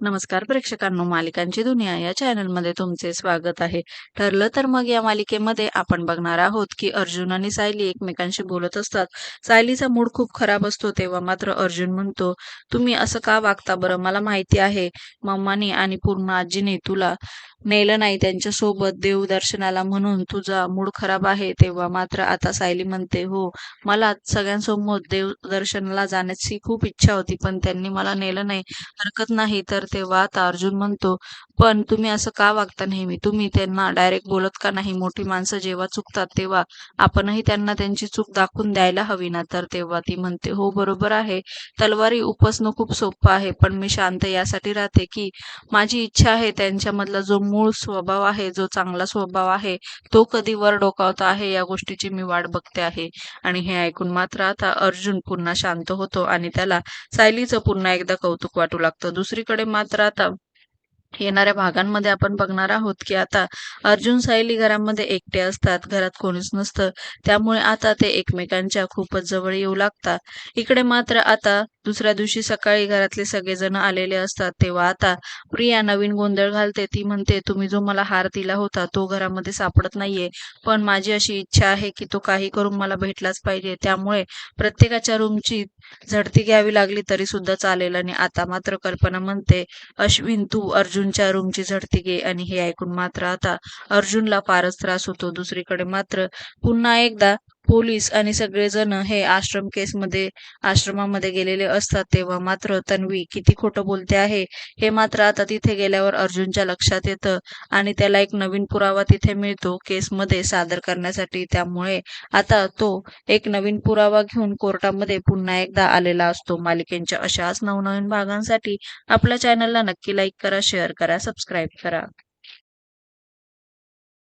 नमस्कार प्रेक्षकांनो मालिकांची दुनिया या चॅनलमध्ये तुमचे स्वागत आहे. ठरलं तर मग या मालिकेमध्ये आपण बघणार आहोत की अर्जुन आणि सायली एकमेकांशी बोलत असतात. सायलीचा मूड खूप खराब असतो तेव्हा मात्र अर्जुन म्हणतो तुम्ही असं का वागता बरं? मला माहिती आहे मम्मानी आणि पूर्ण आजीने तुला नेलं नाही त्यांच्यासोबत देवदर्शनाला म्हणून तुझा मूड खराब आहे. तेव्हा मात्र आता सायली म्हणते हो मला सगळ्यांसमोर देवदर्शनाला जाण्याची खूप इच्छा होती पण त्यांनी मला नेलं नाही हरकत नाही तर तेव्हा आता अर्जुन म्हणतो पण तुम्ही असं का वागता नेहमी? तुम्ही त्यांना डायरेक्ट बोलत का नाही? मोठी माणसं जेव्हा चुकतात तेव्हा आपणही त्यांना त्यांची चूक दाखवून द्यायला हवी ना? तर तेव्हा ती म्हणते हो बरोबर आहे. तलवारी उपसणं खूप सोपं आहे पण मी शांत यासाठी राहते की माझी इच्छा आहे त्यांच्यामधला जो मूळ स्वभाव आहे जो चांगला स्वभाव आहे तो कधी वर डोकावता आहे या गोष्टीची मी वाट बघते आहे. आणि हे ऐकून मात्र आता अर्जुन पुन्हा शांत होतो आणि त्याला सायलीचं पुन्हा एकदा कौतुक वाटू लागतं. दुसरीकडे मात्र आता येणाऱ्या भागांमध्ये आपण बघणार आहोत की आता अर्जुन सायली घरामध्ये एकटे असतात घरात कोणीच नसतं. त्यामुळे आता ते एकमेकांच्या खूपच जवळ येऊ लागतात. इकडे मात्र आता दुसऱ्या दिवशी सकाळी घरातले सगळेजण आलेले असतात. तेव्हा आता प्रिया नवीन गोंधळ घालते. ती म्हणते तुम्ही जो मला हार दिला होता तो घरामध्ये सापडत नाहीये. पण माझी अशी इच्छा आहे की तो काही करून मला भेटलाच पाहिजे. त्यामुळे प्रत्येकाच्या रूमची झडती घ्यावी लागली तरी सुद्धा चालेल आणि आता मात्र कल्पना म्हणते अश्विन तू अर्जुनच्या रूमची झडती घे आणि हे ऐकून मात्र आता अर्जुनला फारच त्रास होतो. दुसरीकडे मात्र पुन्हा एकदा पोलीस आणि सगळेजण हे आश्रम केसमध्ये आश्रमामध्ये गेलेले असतात तेव्हा मात्र तन्वी किती खोटं बोलते आहे हे मात्र आता तिथे गेल्यावर अर्जुनच्या लक्षात येतं आणि त्याला एक नवीन पुरावा तिथे मिळतो केसमध्ये सादर करण्यासाठी. त्यामुळे आता तो एक नवीन पुरावा घेऊन कोर्टामध्ये पुन्हा एकदा आलेला असतो. मालिकेच्या अशाच नवनवीन भागांसाठी आपल्या चॅनलला नक्की लाईक करा शेअर करा सबस्क्राईब करा.